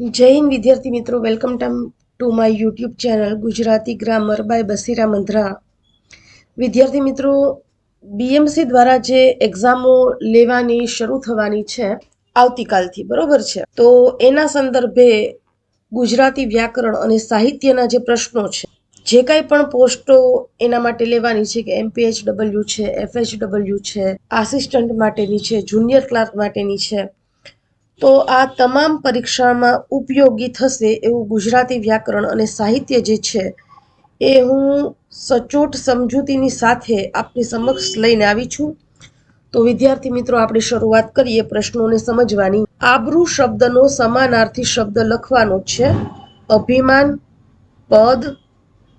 હિન્દ, વિદ્યાર્થી મિત્રો. Welcome to my YouTube channel Gujarati grammar by Basira Mandhra વિદ્યાર્થી મિત્રો બીએમસી દ્વારા જે એક્ઝામો લેવાની શરૂ થવાની છે, આવતીકાલથી, બરોબર છે? તો એના સંદર્ભે ગુજરાતી વ્યાકરણ અને સાહિત્યના જે પ્રશ્નો છે, જે કાંઈ પણ પોસ્ટો એના માટે લેવાની છે, કે એમપીએચ ડબલ્યુ છે એફએચ ડબલ્યુ છે આસિસ્ટન્ટ માટેની છે જુનિયર ક્લાર્ક માટેની છે તો આ તમામ પરીક્ષામાં ઉપયોગી થશે એવું ગુજરાતી વ્યાકરણ અને સાહિત્ય જે છે એ હું સચોટ સમજૂતીની સાથે આપની સમક્ષ લઈને આવી છું. તો વિદ્યાર્થી મિત્રો, આપણે શરૂઆત કરીએ પ્રશ્નોને સમજવાની. આબરૂ શબ્દનો સમાનાર્થી શબ્દ લખવાનો છે. અભિમાન, પદ,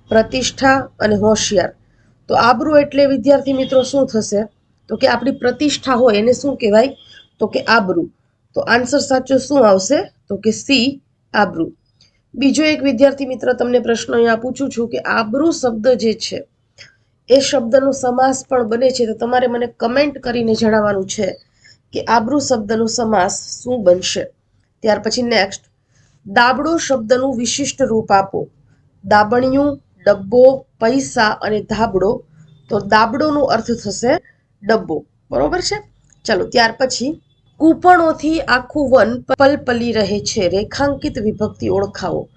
પ્રતિષ્ઠા અને હોશિયાર. તો આબરૂ એટલે વિદ્યાર્થી મિત્રો શું થશે? તો કે આપણી પ્રતિષ્ઠા હોય એને શું કહેવાય? તો કે આબરૂ. તો આન્સર સાચો શું આવશે? તો કે સી આબરૂ. બીજો એક વિદ્યાર્થી મિત્ર, તમને પ્રશ્ન અહીંયા પૂછું છું કે આબરૂ શબ્દ જે છે, એ શબ્દનો સમાસ પણ બને છે. તો તમારે મને કમેન્ટ કરીને જણાવવાનું છે કે આબરૂ શબ્દનો સમાસ શું બનશે? ત્યાર પછી નેક્સ્ટ દાબડો શબ્દનું વિશિષ્ટ રૂપ આપો. દાબણિયું, ડબ્બો, પૈસા અને ધાબડો. તો દાબડોનો અર્થ થશે ડબ્બો. બરોબર છે? ચલો, ત્યાર પછી કૂપણોથી આખું વન પલપલી રહે છે. રેખાંકિત વિભક્તિ ઓળખાવો.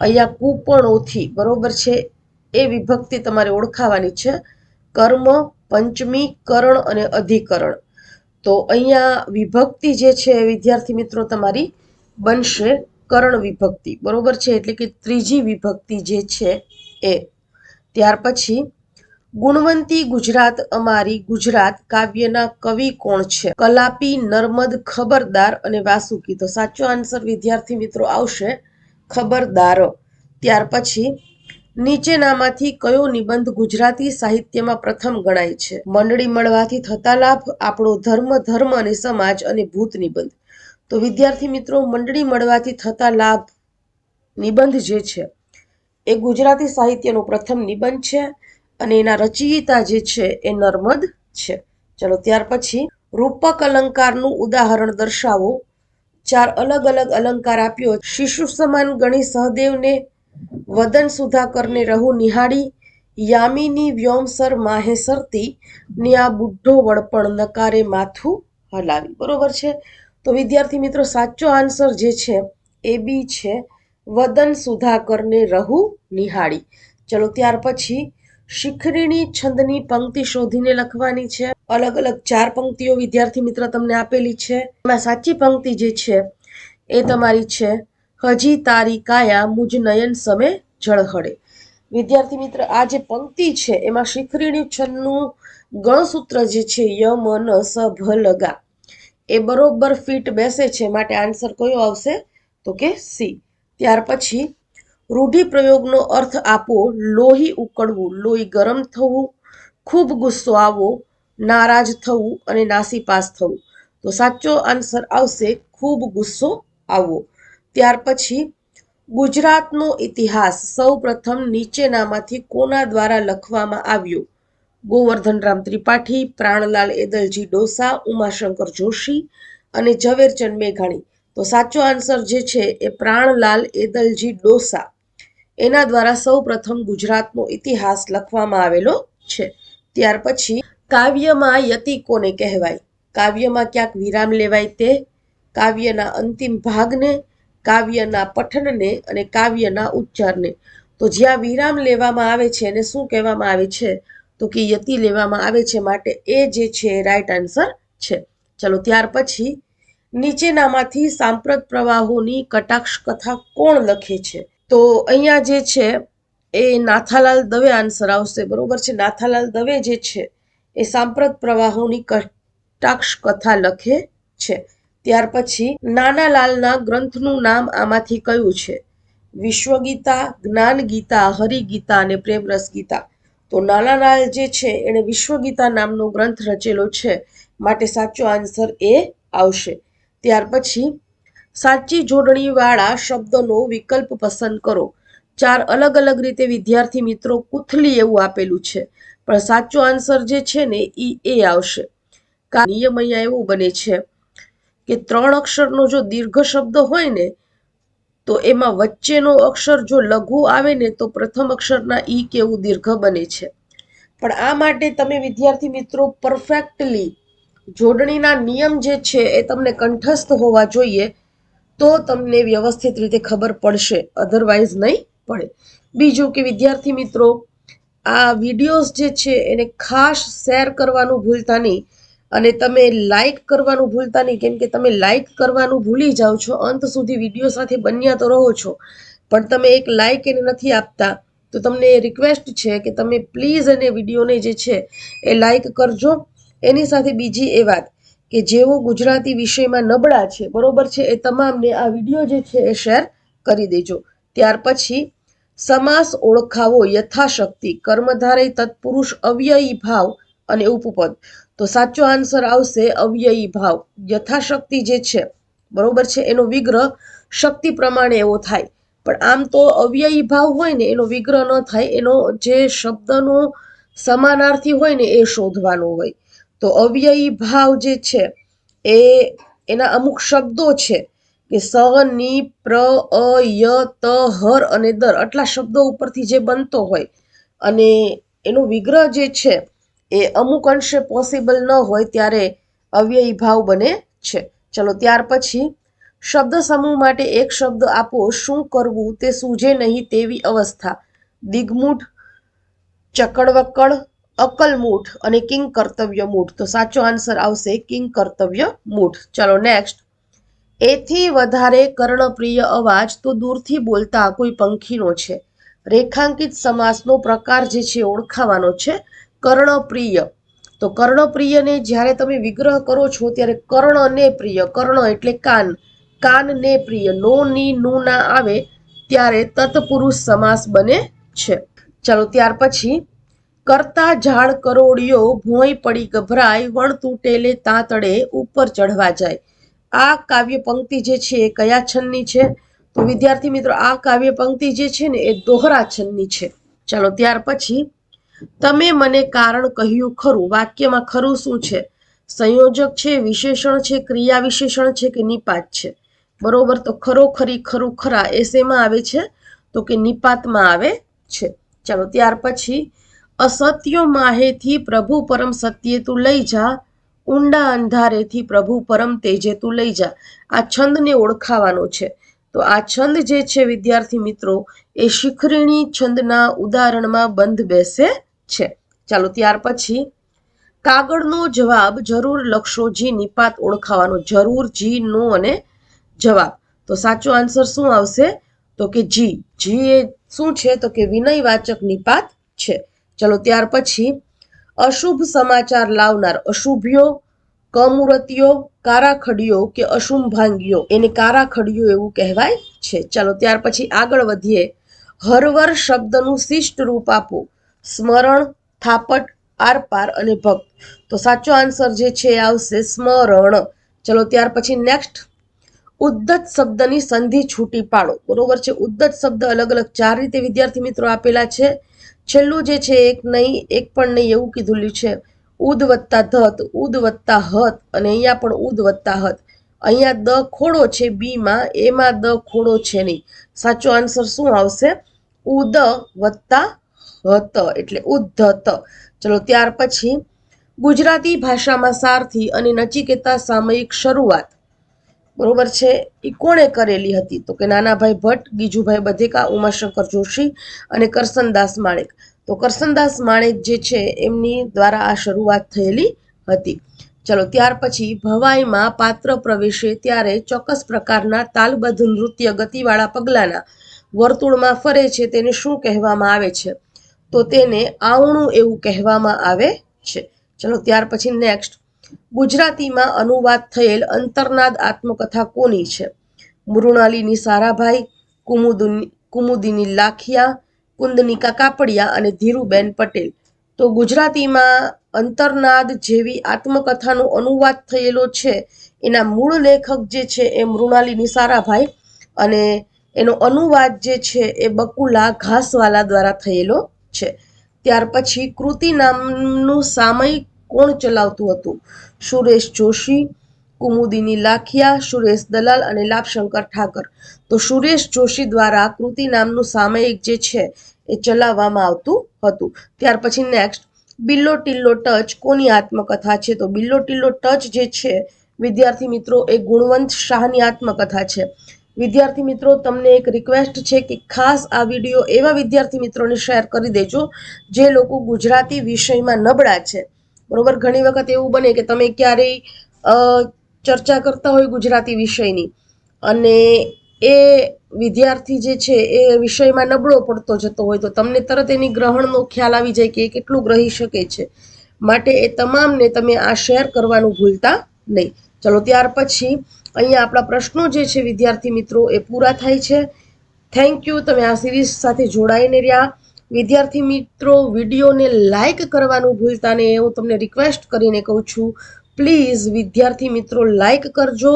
અહીંયા કૂપણોથી, બરોબર છે? એ વિભક્તિ તમારે ઓળખાવાની છે. કર્મ, પંચમી, કરણ અને અધિકરણ. તો અહીંયા વિભક્તિ જે છે, વિદ્યાર્થી મિત્રો, તમારી બનશે કરણ વિભક્તિ. બરોબર છે? એટલે કે ત્રીજી વિભક્તિ જે છે એ. ત્યાર પછી ગુણવંતી ગુજરાત અમારી ગુજરાત કાવ્યના કવિ કોણ છે? કલાપી, નર્મદ, ખબરદાર અને વાસુકી. તો સાચો આન્સર વિદ્યાર્થી મિત્રો આવશે ખબરદાર. ત્યાર પછી, નીચેનામાંથી કયો નિબંધ ગુજરાતી સાહિત્યમાં પ્રથમ ગણાય છે? મંડળી મળવાથી થતા લાભ, આપણો ધર્મ ધર્મ અને સમાજ અને ભૂત નિબંધ. તો વિદ્યાર્થી મિત્રો, મંડળી મળવાથી થતા લાભ નિબંધ જે છે, એ ગુજરાતી સાહિત્યનો પ્રથમ નિબંધ છે. અને એના રચયિતા જે છે એ નર્મદ છે. ચલો ત્યાર પછી રૂપક અલંકારનું ઉદાહરણ દર્શાવો. ચાર અલગ અલગ અલંકાર આપ્યો. શિશુ સમાન ગણી સહદેવને વદન સુધાકરને રહુ નિહાળી. યામિની વ્યોમસર માહે સરતી. ને આ બુઢો વડપણ નકારે માથું હલાવી. બરોબર છે? તો વિદ્યાર્થી મિત્રો, સાચો આન્સર જે છે એ બી છે, વદન સુધાકરને રહુ નિહાળી. ચલો ત્યાર પછી શિખરીણી છંદની પંક્તિ શોધીને લખવાની છે. અલગ અલગ ચાર પંક્તિઓ વિદ્યાર્થી મિત્ર તમને આપેલી છે. એમાં સાચી પંક્તિ જે છે એ તમારી છે. હજી તારી કાયા મુજ નયન સમે જળહળે. વિદ્યાર્થી મિત્ર, આ જે પંક્તિ છે એમાં શિખરીણી છંદનું ગણસૂત્ર જે છે યમ, ન, સ, ભ લગા એ બરોબર ફિટ બેસે છે. માટે આન્સર કયો આવશે? તો કે સી. ત્યાર પછી રૂઢિપ્રયોગનો અર્થ આપો, લોહી ઉકળવું, લોહી ગરમ થવું, ખૂબ ગુસ્સો આવવો, નારાજ થવું અને નાસીપાસ થવું. તો સાચો આન્સર આવશે, ખૂબ ગુસ્સો આવવો. ત્યાર પછી, ગુજરાતનો ઇતિહાસ સૌ પ્રથમ નીચેનામાંથી કોના દ્વારા લખવામાં આવ્યો? ગોવર્ધનરામ ત્રિપાઠી, પ્રાણલાલ એદલજી ડોસા, ઉમાશંકર જોશી અને ઝવેરચંદ મેઘાણી. તો સાચો આન્સર જે છે એ પ્રાણલાલ એદલજી ડોસા. એના દ્વારા સૌ પ્રથમ ગુજરાતનો ઇતિહાસ લખવામાં આવેલો છે. ત્યાર પછી કાવ્યમાં યતિ કોને કહેવાય? કાવ્યમાં ક્યાંક વિરામ લેવાય તે, કાવ્યના અંતિમ ભાગને, કાવ્યના પઠનને અને કાવ્યના ઉચ્ચારને. તો જ્યાં વિરામ લેવામાં આવે છે એને શું કહેવામાં આવે છે? તો કે યતિ લેવામાં આવે છે માટે એ જે છે એ રાઈટ આન્સર છે. ચલો ત્યાર પછી નીચેનામાંથી સાંપ્રત પ્રવાહોની કટાક્ષ કથા કોણ લખે છે? તો અહીંયા જે છે, એ નાથાલાલ દવે આન્સર આવશે, બરોબર છે? નાથાલાલ દવે જે છે, એ સાંપ્રત પ્રવાહોની કટાક્ષ કથા લખે છે. ત્યાર પછી નાનાલાલના ગ્રંથનું નામ આમાંથી કયું છે? વિશ્વગીતા જ્ઞાન ગીતા હરિગીતા અને પ્રેમરસ ગીતા તો નાનાલાલ જે છે, એણે વિશ્વગીતા નામનો ગ્રંથ રચેલો છે, માટે સાચો આન્સર એ આવશે. ત્યાર પછી સાચી જોડણીવાળા શબ્દનો વિકલ્પ પસંદ કરો. ચાર અલગ અલગ રીતે વિદ્યાર્થી મિત્રો કુથલી એવું આપેલું છે. પણ સાચો આન્સર જે છે ને એ એ આવશે. નિયમ અહીંયા એવું બને છે કે ત્રણ અક્ષરનો જો દીર્ઘ શબ્દ હોય ને, તો એમાં વચ્ચેનો અક્ષર જો લઘુ આવે ને, તો પ્રથમ અક્ષરના ઈ કેવું દીર્ઘ બને છે. પણ આ માટે તમે વિદ્યાર્થી મિત્રો પરફેક્ટલી જોડણીના નિયમ જે છે એ તમને કંઠસ્થ હોવા જોઈએ. તો તમને વ્યવસ્થિત રીતે ખબર પડશે અધરવાઇઝ નહીં પડે. બીજું કે વિદ્યાર્થી મિત્રો, આ વિડીયોઝ જે છે એને ખાસ શેર કરવાનું ભૂલતા નહીં. અને તમે લાઈક કરવાનું ભૂલતા નહીં, કેમ કે તમે લાઈક કરવાનું ભૂલી જાઓ છો, અંત સુધી વીડિયો સાથે બન્યા તો રહો છો. પણ તમે એક લાઈક એને નથી આપતા, તો તમને રિક્વેસ્ટ છે કે તમે પ્લીઝ એને વિડીયોને જે છે એ લાઈક કરજો. એની સાથે બીજી એ વાત કે જેઓ ગુજરાતી વિષયમાં નબળા છે, બરોબર છે, એ તમામને આ વીડિયો જે છે એ શેર કરી દેજો. ત્યાર પછી સમાસ ઓળખાવો યથાશક્તિ, કર્મધારય, તત્પુરુષ, અવ્યયી ભાવ અને ઉપપદ. તો સાચો આન્સર આવશે અવ્યયી ભાવ. યથાશક્તિ જે છે, બરોબર છે, એનો વિગ્રહ શક્તિ પ્રમાણે એવો થાય. પણ આમ તો અવ્યયી ભાવ હોય ને, એનો વિગ્રહ ન થાય, એનો જે શબ્દનો સમાનાર્થી હોય ને, એ શોધવાનો હોય. તો અવ્યયી ભાવ જે છે, એ એના અમુક શબ્દો છે કે સ ની પ્ર, અ ત, હર અને દર આટલા શબ્દો ઉપરથી જે બનતો હોય અને એનો વિગ્રહ જે છે, એ અમુક અંશે પોસિબલ ન હોય ત્યારે અવ્યયી ભાવ બને છે. ચલો ત્યાર પછી, શબ્દ સમૂહ માટે એક શબ્દ આપો, શું કરવું તે સૂઝે નહીં તેવી અવસ્થા. દિગ્મૂઢ, ચકડવકડ અકલમૂઠ અને કિંગ કર્તવ્ય મૂઠ. તો સાચો આન્સર આવશે કિંગ કર્તવ્ય મૂઠ. ચલો નેક્સ્ટ એથી વધારે કર્ણપ્રિય અવાજ તો દૂરથી બોલતા કોઈ પંખીનો છે. રેખાંકિત સમાસનો પ્રકાર જે છે ઓળખાવાનો છે કર્ણપ્રિય. તો કર્ણપ્રિયને જ્યારે તમે વિગ્રહ કરો છો ત્યારે કર્ણને પ્રિય. કર્ણ એટલે કાન. કાનને પ્રિય. નો, ની, નું ના આવે ત્યારે તત્પુરુષ સમાસ બને છે. ચાલો ત્યાર પછી કરતા ઝાડ કરોડિયો ભોંય પડી ગભરાય, વણ તૂટેલે તાંતડે ઉપર ચઢવા જાય. આ કાવ્ય પંક્તિ જે છે એ કયા છંદની છે? તો વિદ્યાર્થી મિત્રો, આ કાવ્ય પંક્તિ જે છે ને એ દોહરા છંદની છે. ચાલો ત્યાર પછી તમે મને કારણ કહ્યું ખરું, વાક્યમાં ખરું શું છે? સંયોજક છે, વિશેષણ છે, ક્રિયા વિશેષણ છે કે નિપાત છે? બરોબર, તો ખરો ખરી ખરું ખરા એ શેમાં આવે છે? તો કે નિપાતમાં આવે છે. ચાલો ત્યાર પછી અસત્યો માહેથી પ્રભુ પરમ સત્યે તું લઈ જા. ઊંડા અંધારેથી પ્રભુ પરમ તેજે તું લઈ જા. આ છંદને ઓળખાવાનો છે. તો આ છંદ જે છે, વિદ્યાર્થી મિત્રો, એ શિખરીણી છંદના ઉદાહરણમાં બંધ બેસે છે. ચાલો ત્યાર પછી કાગળનો જવાબ જરૂર લખશો, જી નિપાત ઓળખાવાનો. જરૂર, જી, નો અને જવાબ. તો સાચો આન્સર શું આવશે? તો કે જી. જી એ શું છે? તો કે વિનયવાચક નિપાત છે. ચલો ત્યાર પછી અશુભ સમાચાર લાવનાર અશુભ્યો, કમુરતીઓ, કારાખડીઓ કે અશુંભાંગીઓ, એને કારાખડીઓ એવું કહેવાય છે. ચાલો ત્યાર પછી આગળ વધીએ. હરવર શબ્દનું શિષ્ટ રૂપ આપો. સ્મરણ, થાપટ, આરપાર અને ભક્ત. તો સાચો આન્સર જે છે એ આવશે સ્મરણ. ચલો ત્યાર પછી નેક્સ્ટ. ઉદ્દત શબ્દની સંધિ છૂટી પાડો. બરોબર છે? ઉદ્દત શબ્દ અલગ અલગ ચાર રીતે વિદ્યાર્થી મિત્રો આપેલા છે. છેલ્લું જે છે, એક નહીં એક પણ નહીં એવું કીધું છે. ઉદ વત્તા ધત, ઉદ વત્તા હત, અને અહીંયા પણ ઉદ વત્તા હત. અહીંયા દ ખોડો છે બીમાં એમાં દ ખોડો છે નહીં સાચો આન્સર શું આવશે? ઉદ વત્તા હત, એટલે ઉદ્ધત ચલો, ત્યાર પછી ગુજરાતી ભાષામાં સારથી અને નચિકેતા સામયિક શરૂઆત. બરોબર છે? એ કોણે કરેલી હતી? તો કે નાનાભાઈ ભટ્ટ, ગીજુભાઈ બધેકા, ઉમાશંકર જોશી અને કરસનદાસ માણેક. તો કરસનદાસ માણેક જે છે, એમની દ્વારા આ શરૂઆત થયેલી હતી. ચલો, ત્યાર પછી ભવાઈમાં પાત્ર પ્રવેશે ત્યારે ચોક્કસ પ્રકારના તાલબદ્ધ નૃત્ય ગતિવાળા પગલાના વર્તુળમાં ફરે છે તેને શું કહેવામાં આવે છે? તો તેને આવણું એવું કહેવામાં આવે છે. ચલો, ત્યાર પછી નેક્સ્ટ ગુજરાતીમાં અનુવાદ થયેલ અંતર્નાદ આત્મકથા કોની છે? મૃણાલીની સારાભાઈ, કુમુદુની, કુમુદીની લાખિયા, કુંદનિકા કાપડિયા અને ધીરુબેન પટેલ. તો ગુજરાતીમાં અંતરનાદ જેવી આત્મકથાનો અનુવાદ થયેલો છે. એના મૂળ લેખક જે છે એ મૃણાલીની સારાભાઈ અને એનો અનુવાદ જે છે એ બકુલા ઘાસવાલા દ્વારા થયેલો છે. ત્યાર પછી કૃતિ નામનું સામયિક કોણ ચલાવતું હતું? સુરેશ જોશી, કુમુદિની લાખિયા, સુરેશ દલાલ અને લાભશંકર ઠાકર. તો સુરેશ જોશી દ્વારા કૃતિ નામનું સામયિક જે છે, એ ચલાવવામાં આવતું હતું. ત્યાર પછી નેક્સ્ટ બિલ્લો ટિલ્લો ટચ કોની આત્મકથા છે? તો બિલ્લો ટિલ્લો ટચ જે છે, વિદ્યાર્થી મિત્રો, એ ગુણવંત શાહની આત્મકથા છે. વિદ્યાર્થી મિત્રો, તમને એક રિક્વેસ્ટ છે કે ખાસ આ વીડિયો એવા વિદ્યાર્થી મિત્રોને શેર કરી દેજો, જે લોકો ગુજરાતી વિષયમાં નબળા છે. બરોબર? ઘણી વખત એવું બને કે તમે ક્યારેય ચર્ચા કરતા હોય ગુજરાતી વિષયની અને એ વિદ્યાર્થી જે છે એ વિષયમાં નબળો પડતો જતો હોય તો તમને તરત એની ગ્રહણનો ખ્યાલ આવી જાય કે એ કેટલું ગ્રહી શકે છે. માટે એ તમામને તમે આ શેર કરવાનું ભૂલતા નહીં. ચલો, ત્યાર પછી અહીંયા આપણા પ્રશ્નો જે છે વિદ્યાર્થી મિત્રો એ પૂરા થાય છે. થેન્ક યુ તમે આ સિરીઝ સાથે જોડાઈને રહ્યા. વિદ્યાર્થી મિત્રો, વિડીયોને લાઈક કરવાનું ભૂલતા નહીં. હું તમને રિક્વેસ્ટ કરીને કહું છું પ્લીઝ વિદ્યાર્થી મિત્રો લાઈક કરજો.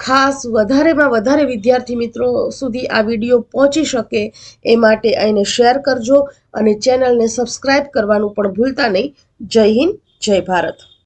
ખાસ વધારેમાં વધારે વિદ્યાર્થી મિત્રો સુધી આ વીડિયો પહોંચી શકે એ માટે એને શેર કરજો અને ચેનલને સબસ્ક્રાઈબ કરવાનું પણ ભૂલતા નહીં. જય હિન્દ, જય ભારત.